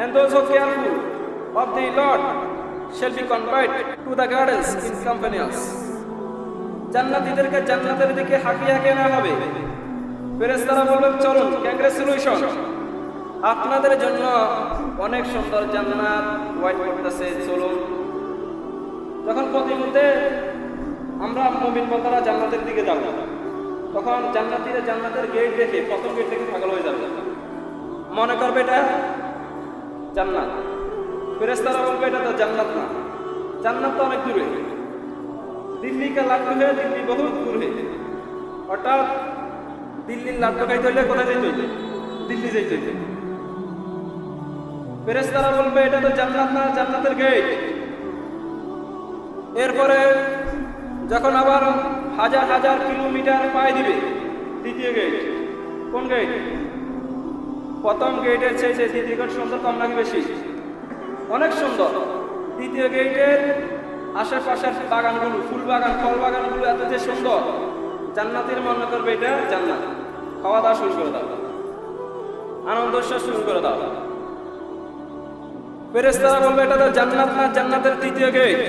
And those who are careful of the Lord, shall be converted to the gardens in companies. জান্নাতীদেরকে জান্নাতের দিকে হাঁকিয়ে হাঁকিয়ে নেওয়া হবে। ফেরেশতারা বলবেন, চলুন কংগ্রেচুলেশন আপনাদের জন্য অনেক সুন্দর জান্নাত ওয়াইট করতেছে, চলুন। যখন প্রতিমধ্যে আমরা মুমিন বন্দারা জান্নাতের দিকে যাব, তখন জান্নাতীরা জান্নাতের গেট দেখে প্রথম গেট থেকে পাগল হয়ে যাবে। মনে করবে এটা জান্নাত। ফেরেশতারা বলবে, এটা তো জান্নাত না। জান্নাত তো অনেক দূরে। দিল্লি দিল্লিকে লাড্ডু হয়ে দিল্লি বহু দূরে অর্থাৎ দিল্লির লাড্ডু খাইতে হইলে কোথায় যেতে হইবে? দিল্লি যেতে হইবে। ফেরেশতারা বলবে, এটা তো জান্নাত না, জান্নাতের গেট এরপরে যখন আবার হাজার হাজার কিলোমিটার পায়ে দিবে, দ্বিতীয় গেট কোন গেট প্রথম গেটের চেয়ে যে দ্বিতীয় সুন্দর কম নাকি বেশি? অনেক সুন্দর। দ্বিতীয় গেটের আশেপাশের বাগানগুলো, ফুল বাগান, ফল বাগানগুলো এত যে সুন্দর। জান্নাতের মনে করবে এটা জান্নাত। খাওয়া দাওয়া শুরু করে দাও। আনন্দ উচ্ছ্বাস শুরু করে দাও। ফেরেস্তারা বলবে, এটা তো জান্নাত না, জান্নাতের তৃতীয় গেট